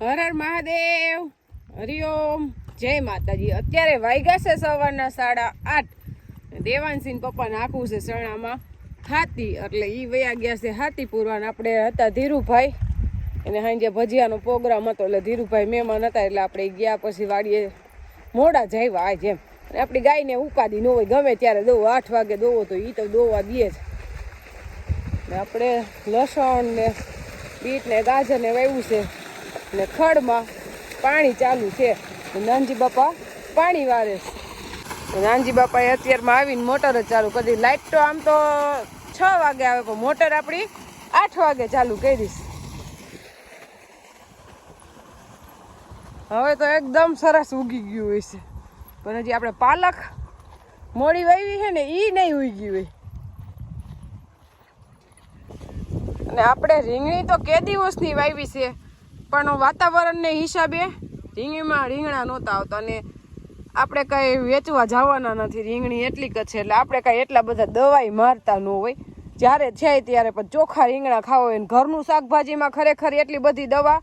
હર હર મહાદેવ. હરિઓમ. જય માતાજી. અત્યારે વાગ્યા છે સવારના સાડા આઠ. દેવાનસિંહ પપ્પા નાખવું છે શરણામાં. હાથી, એટલે એ વયા ગયા છે હાથી પૂરવાના આપણે હતા ધીરુભાઈ. એને સાંજે ભજીયાનો પ્રોગ્રામ હતો, એટલે ધીરુભાઈ મહેમાન હતા, એટલે આપણે ગયા પછી વાડીએ મોડા જાય આ જેમ અને આપણી ગાયને ઉપાદી ન હોય, ગમે ત્યારે દોવો આઠ વાગે દોવો તો એ તો દોવા દે જ. આપણે લસણ ને બીટ ને ગાજર ને વાવ્યું છે. ને ખડમાં પાણી ચાલુ છે. નાનજી બાપા પાણી વારે છે. નાનજી બાપાએ અત્યારમાં આવીને મોટર જ ચાલુ કરી લાઇટ તો આમ તો છ વાગે આવે, પણ મોટર આપણી આઠ વાગે ચાલુ કરીશ હવે તો એકદમ સરસ ઉગી ગયું હોય છે. પણ હજી આપણે પાલક મોડી વાવી છે ને એ નહીં ઉગી હોય. અને આપણે રીંગણી તો કે દિવસની વાવી છે. પણ વાતાવરણને હિસાબે રીંગણીમાં રીંગણા નહોતા આવતા અને આપણે કાંઈ વેચવા જવાના નથી. રીંગણી એટલી જ છે એટલે આપણે કાંઈ એટલા બધા દવાઈ મારતા ન હોય. જ્યારે છે ત્યારે પણ ચોખ્ખા રીંગણા ખાવા હોય ઘરનું શાકભાજીમાં ખરેખર એટલી બધી દવા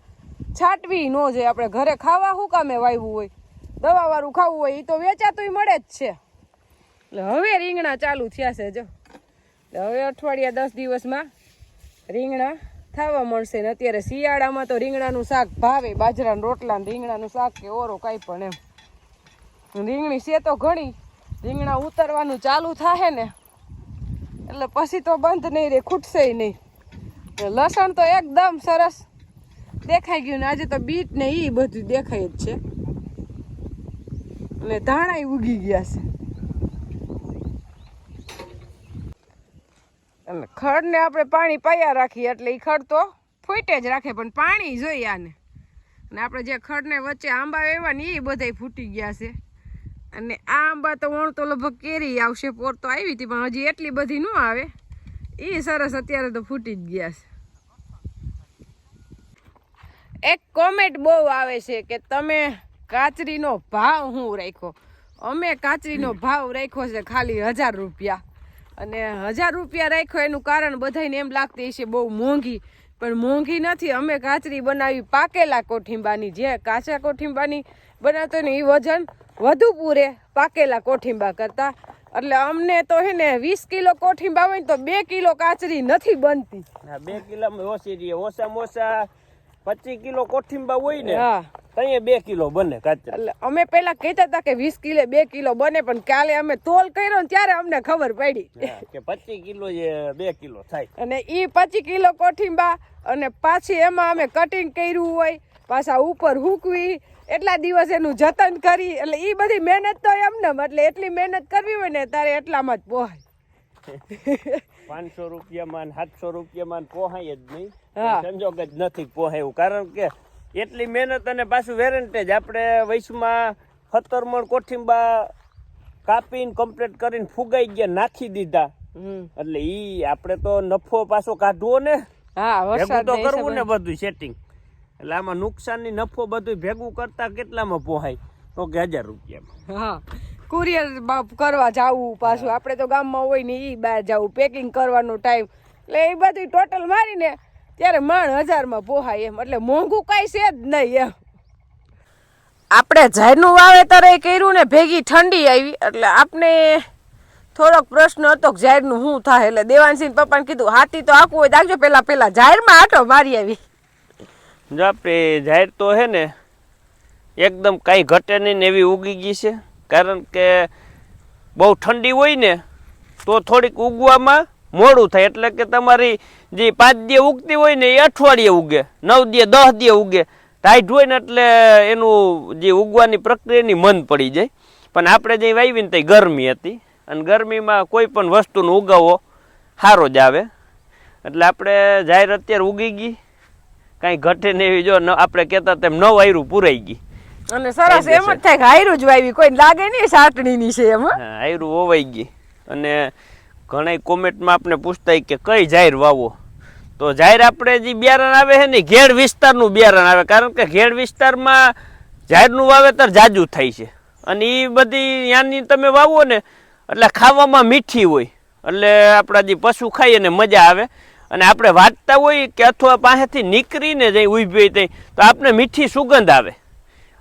છાંટવી ન જોઈએ. આપણે ઘરે ખાવા શું કામે વાવ્યું હોય? દવાવાળું ખાવું હોય એ તો વેચાતુંય મળે જ છે. એટલે હવે રીંગણા ચાલુ થયા છે જો. હવે અઠવાડિયા દસ દિવસમાં રીંગણા થવા મળશે ને અત્યારે શિયાળામાં તો રીંગણાનું શાક ભાવે, બાજરાના રોટલા રીંગણાનું શાક કે ઓરો કાંઈ પણ એમ. રીંગણી છે તો ઘણી, રીંગણા ઉતરવાનું ચાલુ થાય ને, એટલે પછી તો બંધ નહીં રે, ખૂટશે નહીં. લસણ તો એકદમ સરસ દેખાઈ ગયું ને, આજે તો બીટ ને એ બધું દેખાય જ છે. અને ધાણા ઉગી ગયા છે. અને ખડને આપણે પાણી પાયા રાખીએ એટલે એ ખડ તો ફૂટે જ રાખે, પણ પાણી જોઈએ આને. અને આપણે જે ખડને વચ્ચે આંબા વેવા ને એ બધાય ફૂટી ગયા છે. અને આ આંબા તો વણ તો લગભગ કેરી આવશે, પોર તો આવી હતી, પણ હજી એટલી બધી ન આવે. એ સરસ અત્યારે તો ફૂટી જ ગયા છે. એક કોમેન્ટ બહુ આવે છે કે તમે કાચરીનો ભાવ હું રાખ્યો? અમે કાચરીનો ભાવ રાખ્યો છે ખાલી હજાર રૂપિયા. અને હજાર રૂપિયા રાખ્યો એનું કારણ બધાને એમ લાગતી છે બહુ મોંઘી. પણ મોંઘી નથી, અમે કાચરી બનાવી પાકેલા કોઠીંબાની, જે કાચા કોઠીંબાની બનાવતો ને એ વજન વધુ પૂરે પાકેલા કોઠીંબા કરતાં. એટલે અમને તો હે ને વીસ કિલો કોઠીંબા હોય ને તો બે કિલો કાચરી નથી બનતી. બે કિલો ઓછી ઓછામાં ઓછા પચીસ કિલો કોઠીંબા હોય ને હા. તઈએ બે કિલો બને કાચા એટલે અમે પેલા કહેતા હતા કે વીસ કિલો બે કિલો બને પણ કાલે અમે તોલ કર્યો ને ત્યારે અમને ખબર પડી. કે પચીસ કિલો એ બે કિલો થાય. અને ઈ પચીસ કિલો કોઠીંબા અને પાછી એમાં અમે કટિંગ કર્યું હોય પાછા ઉપર હૂકવી એટલા દિવસ એનું જતન કરી એટલે એ બધી મહેનત તો એમને એટલે એટલી મહેનત કરવી હોય ને તારે એટલામાં જ પોહાય. પાંચસો રૂપિયામાં સાતસો રૂપિયામાં પોહાય જ નહીં. સંજોગ જ નથી પોહાય કારણ કે એટલી મહેનત અને પાછું વેરંટેજ આપણે વૈશમાં ખતરમણ મણ કોઠીંબા કાપીને કમ્પ્લીટ કરીને ફુગાઈ ગયા નાખી દીધા. એટલે ઈ આપણે તો નફો પાછો કાઢવો ને. ભેગું તો કરવું ને બધું સેટિંગ એટલે આમાં નુકસાનની નફો બધું ભેગું કરતા કેટલામાં પોહાય? તો કે હજાર રૂપિયામાં. કુરિયર કરવા જાવું પાછું. આપણે તો ગામમાં હોય ને એ બહાર જાવું. પેકિંગ કરવાનો ટાઈમ એટલે એ બધું ટોટલ મારીને ત્યારે માણ હજારમાં પોહાય એમ. એટલે મોંઘું કાંઈ છે જ નહીં એમ. આપણે ઝાડનું વાવેતર એ કર્યું ને ભેગી ઠંડી આવી. એટલે આપણે થોડોક પ્રશ્ન હતો કે ઝાડનું શું થાય? એટલે દેવાનસિંહ પપ્પાને કીધું હાથી તો આખું હોય રાખજો પહેલાં પહેલાં ઝાડમાં આટો મારી આવી. જો આપણે જાહેર તો હે ને એકદમ કાંઈ ઘટે નહીં ને એવી ઉગી ગઈ છે. કારણ કે બહુ ઠંડી હોય ને, તો થોડીક ઉગવામાં મોડું થાય. એટલે કે તમારી જે પાંચ દી ઉગતી હોય ને, એ અઠવાડિયે ઉગે, નવ દી દસ દી ઉગે. ટાઈટ હોય ને એટલે એનું જે ઉગવાની પ્રક્રિયાની મન પડી જાય. પણ આપણે જે વાવી ને તે ગરમી હતી, અને ગરમીમાં કોઈ પણ વસ્તુનો ઉગાવો સારો જ આવે. એટલે આપણે જાહેર અત્યારે ઉગી ગઈ. કાંઈ ઘટે ને એવી જો આપણે કહેતા તેમ નવ આયરું પુરાઈ ગઈ. અને સરસ એમ જ થાય કે હાયરું જ વાવી કોઈ લાગે નહીં સાટણીની છે એમ હાયરું ઓવાઈ ગઈ. અને ઘણા કોમેન્ટમાં આપણે પૂછતા કે કઈ જાહેર વાવો? તો જાહેર આપણે જે બિયારણ આવે છે ને ઘેડ વિસ્તારનું બિયારણ આવે. કારણ કે ઘેડ વિસ્તારમાં જાહેરનું વાવેતર જાજુ થાય છે. અને એ બધી ત્યાંની તમે વાવો ને એટલે ખાવામાં મીઠી હોય. એટલે આપણા જે પશુ ખાઈએ અને મજા આવે. અને આપણે વાંચતા હોય કે અથવા પાસેથી નીકળીને જઈ ઊભી હોય તો આપણે મીઠી સુગંધ આવે.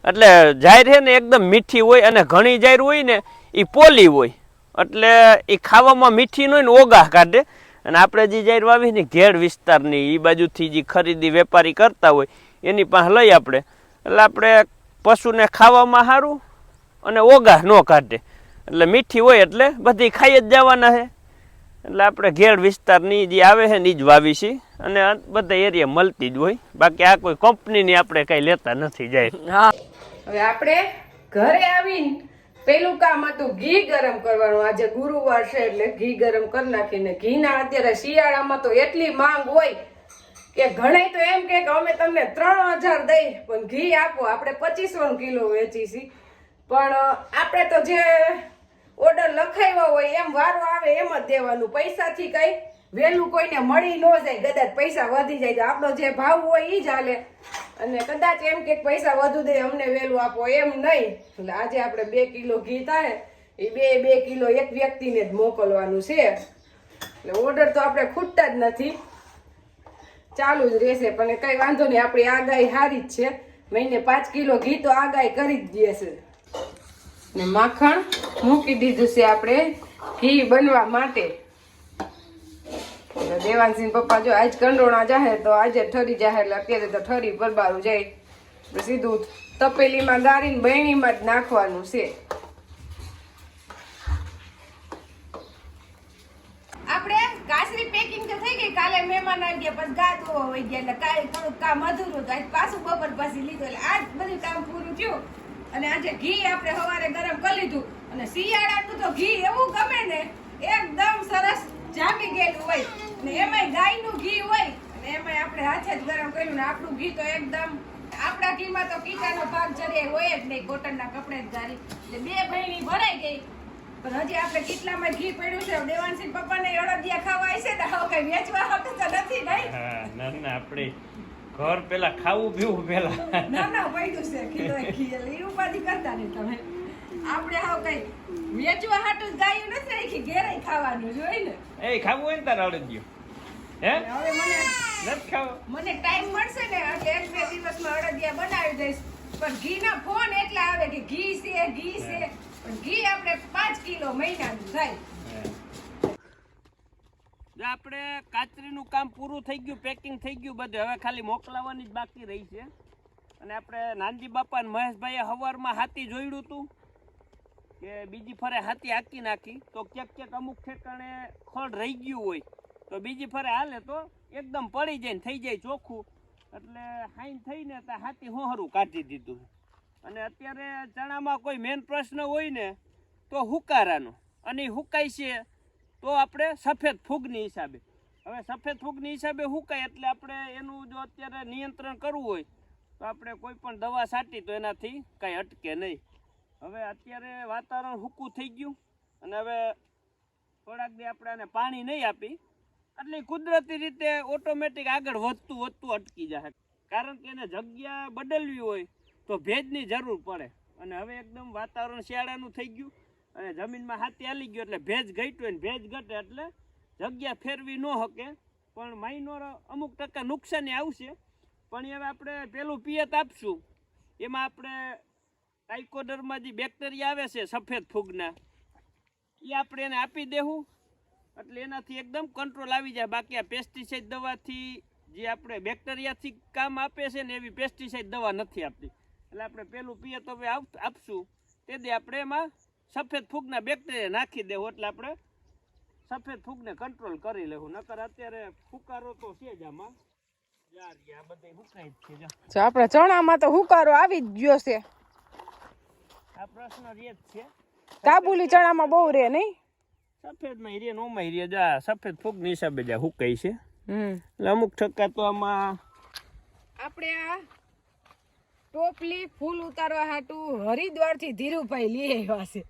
એટલે જાહેર છે ને, એકદમ મીઠી હોય અને ઘણી જાહેર હોય ને એ પોલી હોય. એટલે એ ખાવામાં મીઠી હોય ને ઓગાહ કાઢે. અને આપણે જે જાહેર વાવી ને ઘેડ વિસ્તારની એ બાજુથી જે ખરીદી વેપારી કરતા હોય, એની પાસે લઈ આપણે. એટલે આપણે પશુને ખાવામાં સારું અને ઓગાહ ન કાઢે. એટલે મીઠી હોય એટલે બધી ખાઈ જ જવાના છે. એટલે આપણે ઘેડ વિસ્તારની જે આવે છે ને એ જ વાવી છે અને બધા એરિયા મળતી જ હોય. બાકી આ કોઈ કંપનીની આપણે કંઈ લેતા નથી જાય હા. હવે આપણે ઘરે આવીને પેલું કામ હતું, ઘી ગરમ કરવાનું. આજે ગુરુવાર છે એટલે ઘી ગરમ કરી નાખીને ઘીના અત્યારે શિયાળામાં તો એટલી માંગ હોય કે ઘણા તો એમ કે અમે તમને ત્રણ હજાર દઈ, પણ ઘી આપો. આપણે પચીસો કિલો વેચી છીએ પણ આપણે તો જે ઓર્ડર લખાવ્યો હોય એમ વારો આવે એમ જ દેવાનું. પૈસાથી કઈ વહેલું કોઈને મળી ન જાય, કદાચ પૈસા વધી જાય તો આપણો જે ભાવ હોય એ જ હાલે. અને કદાચ એમ કે પૈસા વધુ દે, અમને વહેલું આપો, એમ નહીં. એટલે આજે આપણે બે કિલો ઘી થાય એ બે બે કિલો એક વ્યક્તિને જ મોકલવાનું છે. એટલે ઓર્ડર તો આપણે ખૂટતા જ નથી. ચાલુ જ રહેશે, પણ કંઈ વાંધો નહીં, આપણી આગાહી સારી જ છે. મહિને પાંચ કિલો ઘી તો આગાહી કરી જ દેશે. ને માખણ મૂકી દીધું છે આપણે ઘી બનવા માટે. દેવાનસિંહ પપ્પા જો આજ કંડોણા જાહે તો આજે ઠરી જાહે એટલે અત્યારે તો ઠરી પરબારું જાય. સીધું તપેલીમાં ગારીને બહેણીમાં જ નાખવાનું છે. આપણે કાસરી પેકિંગ તો થઈ ગઈ. કાલે મહેમાન આવી ગયા, પછી ગા ગયા એટલે કાલે થોડુંક કામ અધૂરું હતું. આજ પાછું બપોર લીધું એટલે આજ બધું કામ પૂરું થયું. અને આજે ઘી આપણે સવારે ગરમ કરી લીધું. અને શિયાળાનું તો ઘી એવું ગમે ને, એકદમ સરસ જામી ગયેલું હોય ને એમાંય ગાયનું ઘી હોય ને એમાંય આપણે હાથે જ ગરમ કર્યું ને આપણું ઘી તો એકદમ આપણા ઘીમાં તો કીટાનો ભાગ જરે હોય જ નહીં કોટનના કપડે જ ગારી એટલે બે બહેની ભરાઈ ગઈ. પણ હજી આપણે કેટલામાં ઘી પડ્યું છે? દેવાનસિંહ પપ્પાને અડદિયા ખાવા છે ને હવે કઈ વેચવા હતું તો નથી નહીં ના ના આપણે ઘર પેલા ખાવું પીવું પેલા ના ના પડ્યું છે ઘી એટલે એ ઉપાધિ કરતા નહીં તમે. આપણે હાવ કઈ વેચવા હાટું ગાયું નથી રાખી ઘેરે ખાવાનું જોઈ ને એ ખાવું હોય ને તારે આવડે ગયો હે? હવે મને નથી ખાવું. મને ટાઈમ મળશે ને એટલે એક બે દિવસમાં અડદિયા બનાવી દઈશ. પણ ઘીના ફોન એટલા આવે કે ઘી છે ઘી છે. પણ ઘી આપણે પાંચ કિલો મહિનાનું થાય. આપણે કાચરીનું કામ પૂરું થઈ ગયું પેકિંગ થઈ ગયું બધું હવે ખાલી મોકલાવાની જ બાકી રહી છે. અને આપણે નાનજી બાપા અને મહેશભાઈએ સવારમાં હાથી જોયું હતું. કે બીજી ફરે હાથી હાકી નાખી, તો ક્યાંક ક્યાંક અમુક ઠેકાણે ખડ રહી ગયું હોય, તો બીજી ફરે હાલે તો એકદમ પડી જાય ને થઈ જાય ચોખ્ખું. એટલે હાઈન થઈને તો હાથી હોહરું કાઢી દીધું. અને અત્યારે ચણામાં કોઈ મેન પ્રશ્ન હોય ને, તો હુકારાનો. અને હુકાય છે તો આપણે સફેદ ફૂગની હિસાબે. હવે સફેદ ફૂગની હિસાબે હુકાય એટલે આપણે એનું જો અત્યારે નિયંત્રણ કરવું હોય, તો આપણે કોઈ પણ દવા છાંટી તો એનાથી કાંઈ અટકે નહીં. હવે અત્યારે વાતાવરણ હૂકું થઈ ગયું અને હવે થોડાક દી આપણે આને પાણી નહીં આપી. એટલે કુદરતી રીતે ઓટોમેટિક આગળ વધતું વધતું અટકી જાય કારણ કે એને જગ્યા બદલવી હોય તો ભેજની જરૂર પડે. અને હવે એકદમ વાતાવરણ શિયાળાનું થઈ ગયું અને જમીનમાં હાથી હાલી ગયો એટલે ભેજ ઘટ્યો ને ભેજ ઘટે એટલે જગ્યા ફેરવી ન શકે પણ માઇનોર અમુક ટકા નુકસાની આવશે. પણ હવે આપણે પેલું પિયત આપશું. એમાં આપણે ટાઇકોડરમાં જે બેક્ટેરિયા આવે છે, સફેદ ફૂગના. એ આપણે એને આપી દેવું એટલે એનાથી એકદમ કંટ્રોલ આવી જાય. બાકી આ પેસ્ટિસાઇડ દવાથી જે આપણે બેક્ટેરિયાથી કામ આપે છે ને એવી પેસ્ટિસાઇડ દવા નથી આપતી. એટલે આપણે પેલું તો હવે આપ- આપશું. તેથી આપણે એમાં સફેદ ફૂગના બેક્ટેરિયા નાખી દેવું એટલે આપણે સફેદ ફૂગને કંટ્રોલ કરી લેવું નકર અત્યારે ફૂકારો તો છે જ આમાં. આપણે ચણામાં તો હુકારો આવી જ ગયો છે. આ પ્રશ્ન રહે જ છે. કાબુલી ચણામાં બહુ રે નહીં? સફેદમાં રે નોમાં રે. જા સફેદ ફૂગની હિસાબે જા હુકાય છે. એટલે અમુક ઠક્કા તો આમાં આપણે આ ટોપલી ફૂલ ઉતારવા હાટું હરિદ્વારથી ધીરુભાઈ લઈ આવ્યા છે.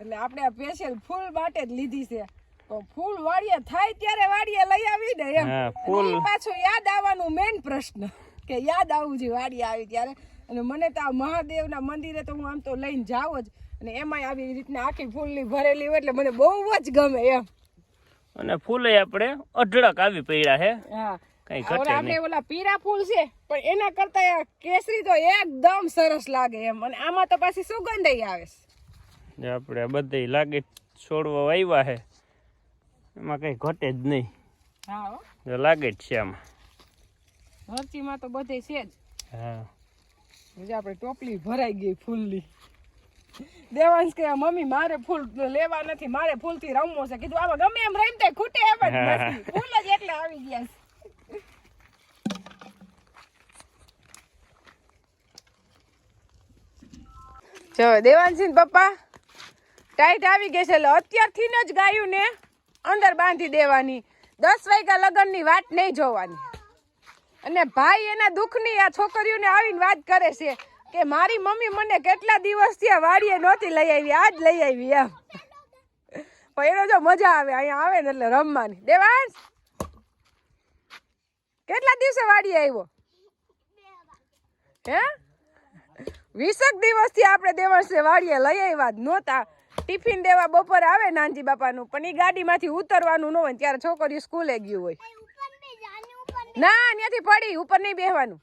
એટલે આપણે આ સ્પેશિયલ ફૂલ માટે જ લીધી છે. તો ફૂલ વાડીએ થાય ત્યારે વાડીએ લઈ આવી ને એમ. ફૂલ. પાછું યાદ આવવાનું મેઇન પ્રશ્ન કે યાદ આવવું જોઈએ વાડીએ આવી ત્યારે. અને મને તો આ મહાદેવના મંદિરે તો હું આમ તો લઈને જાઉં જ. અને એમાંય આવી રીતના આખી ફૂલની ભરેલી હોય એટલે મને બહુ જ ગમે એમ. અને ફૂલે આપણે અઢળક આવી પડ્યા હે? હા. કઈ ઘટે આપણે ઓલા પીરા ફૂલ છે પણ એના કરતા આ કેસરી તો એકદમ સરસ લાગે એમ. અને આમાં તો પાછી સુગંધ આવે છે. જે આપણે બધે લાગે છોડવા વાવ્યા હે એમાં કઈ ઘટે જ નહીં. હા લાગે જ છે આમાં. ધરતીમાં તો બધે છે જ. હા. જે આપણે ટોપલી ભરાઈ ગઈ ફૂલની. દેવાંશ કે મમ્મી મારે ફૂલ લેવા નથી મારે ફૂલથી રમવો છે. કીધું આવા ગમે એમ રમતે ખૂટે એમ જ નથી. ફૂલ જ એટલે આવી ગયા છે. જો દેવાંશી પપ્પા ટાઈટ આવી ગઈ છે એટલે અત્યારથી જ ગાયું ને અંદર બાંધી દેવાની. દસ વાગ્યા લગનની વાત નહીં જોવાની. અને ભાઈ એના દુઃખની આ છોકરીઓને આવીને વાત કરે છે કે મારી મમ્મી મને કેટલા દિવસથી આ વાડીએ નહોતી લઈ આવી, આજ લઈ આવી એમ. પણ એનો જો મજા આવે, અહીંયા આવે ને એટલે રમવાની. દેવાંશ, કેટલા દિવસે વાડીએ આવ્યો? હે? વીસક દિવસથી આપણે દેવાંશને વાડીએ લઈ આવ્યા જ નહોતા. ટિફિન દેવા બપોર આવે નાનજી બાપાનું, પણ એ ગાડીમાંથી ઉતરવાનું ન હોય ત્યારે છોકરીઓ સ્કૂલે ગયું હોય. ના ત્યાંથી પડી ઉપર નહીં બેહવાનું.